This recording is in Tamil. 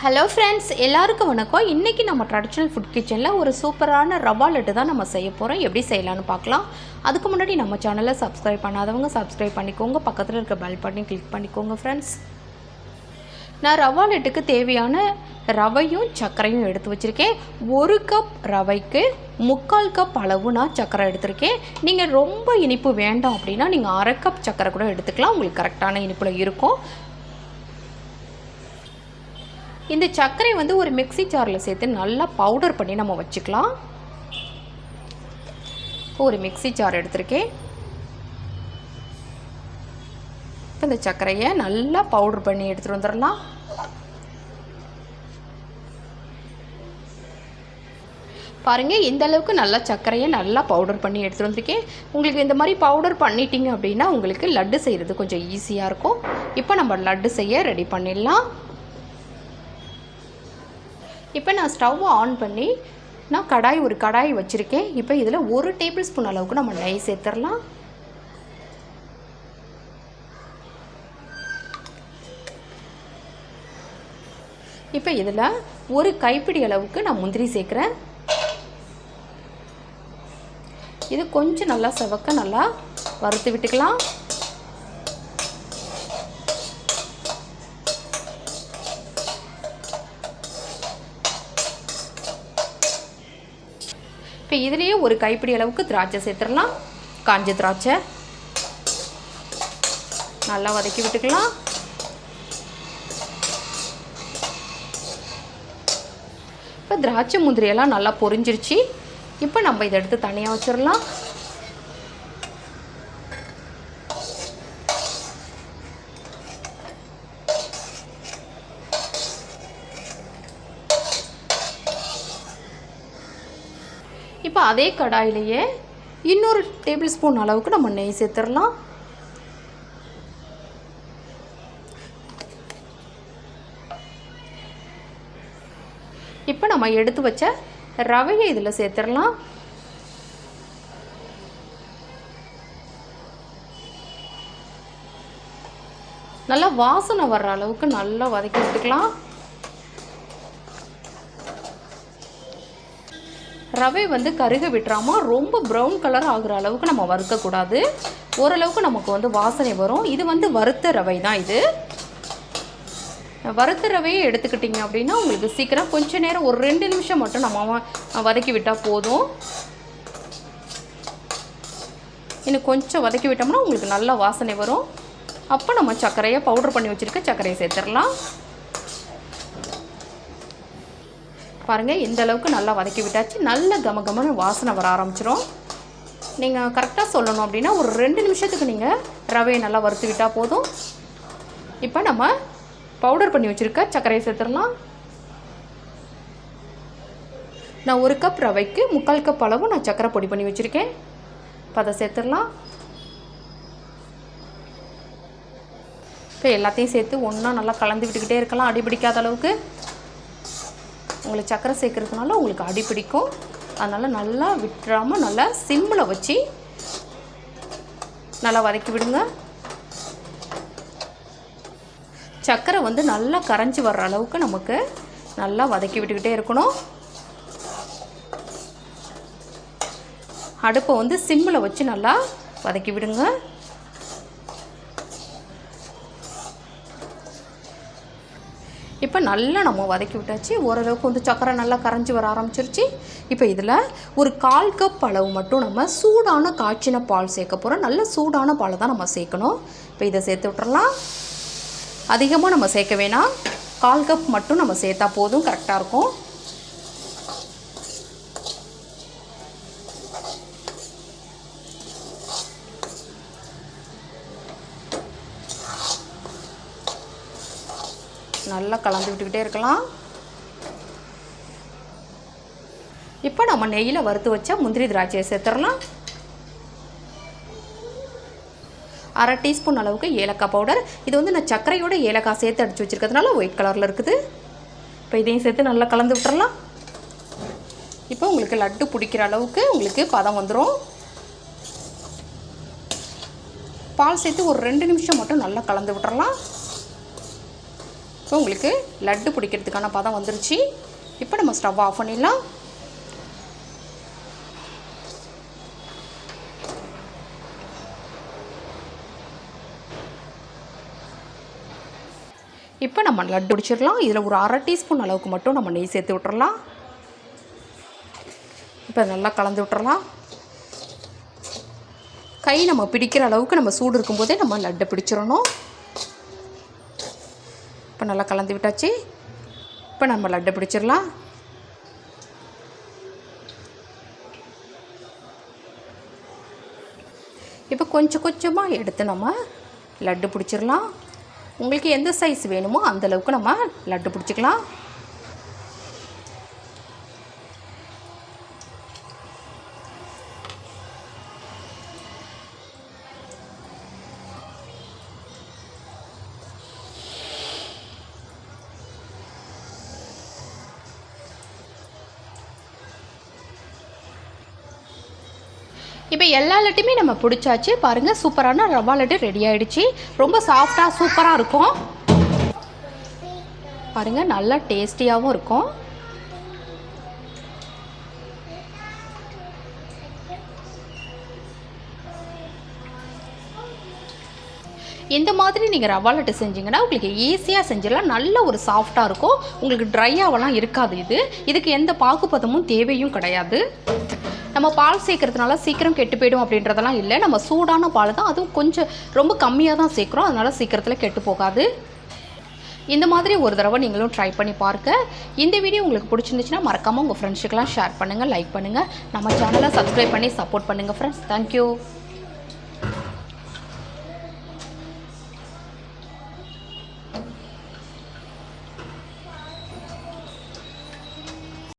ஹலோ ஃப்ரெண்ட்ஸ் எல்லாருக்கும் வணக்கம். இன்றைக்கி நம்ம ட்ரெடிஷ்னல் ஃபுட் கிச்சனில் ஒரு சூப்பரான ரவா லட்டு தான் நம்ம செய்ய போகிறோம் எப்படி செய்யலான்னு பார்க்கலாம். அதுக்கு முன்னாடி நம்ம சேனலை சப்ஸ்கிரைப் பண்ணாதவங்க சப்ஸ்கிரைப் பண்ணிக்கோங்க. பக்கத்தில் இருக்க பெல் பட்டன் கிளிக் பண்ணிக்கோங்க ஃப்ரெண்ட்ஸ் நான் ரவா லட்டுக்கு தேவையான ரவையும் சர்க்கரையும் எடுத்து வச்சுருக்கேன். ஒரு கப் ரவைக்கு முக்கால் கப் அளவு நான் சர்க்கரை எடுத்திருக்கேன். நீங்கள் ரொம்ப இனிப்பு வேண்டாம் அப்படின்னா நீங்கள் அரை கப் சர்க்கரை கூட எடுத்துக்கலாம். உங்களுக்கு கரெக்டான இனிப்பில் இருக்கும். இந்த சர்க்கரை வந்து ஒரு மிக்ஸி ஜாரில் சேர்த்து நல்லா பவுடர் பண்ணி நம்ம வச்சுக்கலாம். ஒரு மிக்ஸி ஜார் எடுத்திருக்கேன். இப்போ இந்த சர்க்கரையை நல்லா பவுடர் பண்ணி எடுத்துகிட்டு வந்துடலாம். பாருங்கள் இந்த அளவுக்கு நல்லா சர்க்கரையை நல்லா பவுடர் பண்ணி எடுத்துகிட்டு வந்திருக்கேன். உங்களுக்கு இந்த மாதிரி பவுடர் பண்ணிட்டீங்க அப்படின்னா உங்களுக்கு லட்டு செய்கிறது கொஞ்சம் ஈஸியாக இருக்கும். இப்போ நம்ம லட்டு செய்ய ரெடி பண்ணிடலாம். இப்போ நான் ஸ்டவ் ஆன் பண்ணி நான் கடாய் ஒரு கடாய் வச்சுருக்கேன். இப்போ இதில் ஒரு டேபிள் ஸ்பூன் அளவுக்கு நம்ம நெய் சேர்த்துடலாம். இப்போ இதில் ஒரு கைப்பிடி அளவுக்கு நான் முந்திரி சேர்க்குறேன். இது கொஞ்சம் நல்லா செவக்க நல்லா வறுத்து விட்டுக்கலாம். இப்போ இதுலேயே ஒரு கைப்பிடி அளவுக்கு திராட்சை சேர்த்துடலாம். காஞ்ச திராட்சை. நல்லா வதக்கி விட்டுக்கலாம். இப்போ திராட்சை முந்திரியெல்லாம் நல்லா பொரிஞ்சிருச்சு. இப்போ நம்ம இதை எடுத்து தனியாக வச்சிடலாம். இப்போ அதே கடாயிலேயே இன்னொரு டேபிள் ஸ்பூன் அளவுக்கு நம்ம நெய் சேர்த்துடலாம். இப்போ நம்ம எடுத்து வச்ச ரவையை இதில் சேர்த்துடலாம். நல்லா வாசனை வர்ற அளவுக்கு நல்லா வதக்கி விட்டுக்கலாம் ரவை வந்து கருக விட்டுறாமல் ரொம்ப ப்ரௌன் கலர் ஆகிற அளவுக்கு நம்ம வறுக்கக்கூடாது. ஓரளவுக்கு நமக்கு வந்து வாசனை வரும். இது வந்து வறுத்த ரவை தான் இது. வறுத்த ரவையை எடுத்துக்கிட்டிங்க அப்படின்னா உங்களுக்கு சீக்கிரம் கொஞ்ச நேரம் ஒரு ரெண்டு நிமிஷம் மட்டும் நம்ம வதக்கி விட்டால் போதும். இன்னும் கொஞ்சம் வதக்கி விட்டோம்னா உங்களுக்கு நல்ல வாசனை வரும். அப்போ நம்ம சர்க்கரையை பவுடர் பண்ணி வச்சுருக்க சர்க்கரையை சேர்த்துடலாம். பாருங்கள் இந்த அளவுக்கு நல்லா வதக்கி விட்டாச்சு. நல்ல கம கமன்னு வாசனை வர ஆரம்பிச்சிரும். நீங்கள் கரெக்டாக சொல்லணும் அப்படின்னா ஒரு ரெண்டு நிமிஷத்துக்கு நீங்கள் ரவையை நல்லா வறுத்து விட்டால் போதும். இப்போ நம்ம பவுடர் பண்ணி வச்சுருக்க சர்க்கரையை சேர்த்துடலாம். நான் ஒரு கப் ரவைக்கு முக்கால் கப் அளவு நான் சர்க்கரை பொடி பண்ணி வச்சுருக்கேன். இப்போ அதை சேர்த்துடலாம். இப்போ எல்லாத்தையும் சேர்த்து ஒன்றா நல்லா கலந்து விட்டுக்கிட்டே இருக்கலாம் அடிபிடிக்காத அளவுக்கு. உங்களுக்கு சக்கரை சேர்க்குறதுனால உங்களுக்கு அடி பிடிக்கும். அதனால் நல்லா விட்டுறாமல் நல்லா சிம்மில் வச்சு நல்லா வதக்கி விடுங்க. சக்கரை வந்து நல்லா கரைஞ்சி வர்ற அளவுக்கு நமக்கு நல்லா வதக்கி விட்டுக்கிட்டே இருக்கணும். அடுப்பை வந்து சிம்மில் வச்சு நல்லா வதக்கி விடுங்க. இப்போ நல்லா நம்ம வதக்கி விட்டாச்சு. ஓரளவுக்கு வந்து சக்கரை நல்லா கரைஞ்சி வர ஆரம்பிச்சிருச்சு. இப்போ இதில் ஒரு கால் கப் அளவு மட்டும் நம்ம சூடான காய்ச்சின பால் சேர்க்க போகிறோம் நல்ல சூடான பாலை தான் நம்ம சேர்க்கணும். இப்போ இதை சேர்த்து விட்டுறலாம். அதிகமாக நம்ம சேர்க்க வேணாம். கால் கப் மட்டும் நம்ம சேர்த்தா போதும். கரெக்டாக இருக்கும். நல்லா கலந்து விட்டுக்கிட்டே இருக்கலாம். இப்போ நம்ம நெய்யில் வறுத்து வச்ச முந்திரி திராட்சையை சேர்த்துடலாம். அரை டீஸ்பூன் அளவுக்கு ஏலக்காய் பவுடர். இது வந்து நான் சர்க்கரையோட ஏலக்காய் சேர்த்து அடித்து வச்சுருக்கிறதுனால ஒயிட் கலரில் இருக்குது. இப்போ இதையும் சேர்த்து நல்லா கலந்து விட்டுறலாம். இப்போ உங்களுக்கு லட்டு பிடிக்கிற அளவுக்கு உங்களுக்கு பதம் வந்துடும் பால் சேர்த்து ஒரு ரெண்டு நிமிஷம் மட்டும் நல்லா கலந்து விட்டுறலாம். இப்போ உங்களுக்கு லட்டு பிடிக்கிறதுக்கான பதம் வந்துருச்சு. இப்போ நம்ம ஸ்டவ் ஆஃப் பண்ணிடலாம். இப்போ நம்ம லட்டு பிடிச்சிடலாம். இதில் ஒரு அரை டீஸ்பூன் அளவுக்கு மட்டும் நம்ம நெய் சேர்த்து விட்டுறலாம். இப்போ நல்லா கலந்து விட்டுறலாம். கை நம்ம பிடிக்கிற அளவுக்கு நம்ம சூடு இருக்கும்போதே நம்ம லட்டை பிடிச்சிடணும். இப்போ நல்லா கலந்து விட்டாச்சு. இப்போ நம்ம லட்டை பிடிச்சிடலாம். இப்போ கொஞ்சம் கொஞ்சமாக எடுத்து நம்ம லட்டு பிடிச்சிடலாம். உங்களுக்கு எந்த சைஸ் வேணுமோ அந்த அளவுக்கு நம்ம லட்டு பிடிச்சிக்கலாம். இப்போ எல்லா லட்டுமே நம்ம பிடிச்சாச்சு. பாருங்கள் சூப்பரான ரவா லட்டு ரெடி ஆகிடுச்சி ரொம்ப சாஃப்டாக சூப்பராக இருக்கும். பாருங்கள் நல்லா டேஸ்டியாகவும் இருக்கும். இந்த மாதிரி நீங்கள் ரவா லட்டு செஞ்சீங்கன்னா உங்களுக்கு ஈஸியாக செஞ்சிடலாம். நல்ல ஒரு சாஃப்டாக இருக்கும். உங்களுக்கு ட்ரையாவெல்லாம் இருக்காது இது. இதுக்கு எந்த பாகுபதமும் தேவையும் கிடையாது. நம்ம பால் சேர்க்கறதுனால சீக்கிரம் கெட்டு போயிடும் அப்படின்றதெல்லாம் இல்லை. நம்ம சூடான பால் தான். அதுவும் கொஞ்சம் ரொம்ப கம்மியாக தான் சேர்க்குறோம். அதனால் சீக்கிரத்தில் கெட்டு போகாது. இந்த மாதிரி ஒரு தடவை நீங்களும் ட்ரை பண்ணி பாருங்க. இந்த வீடியோ உங்களுக்கு பிடிச்சிருந்துச்சுன்னா மறக்காமல் உங்கள் ஃப்ரெண்ட்ஸுக்கெல்லாம் ஷேர் பண்ணுங்கள் லைக் பண்ணுங்கள் நம்ம சேனலை சப்ஸ்கிரைப் பண்ணி சப்போர்ட் பண்ணுங்கள் ஃப்ரெண்ட்ஸ் தேங்க்யூ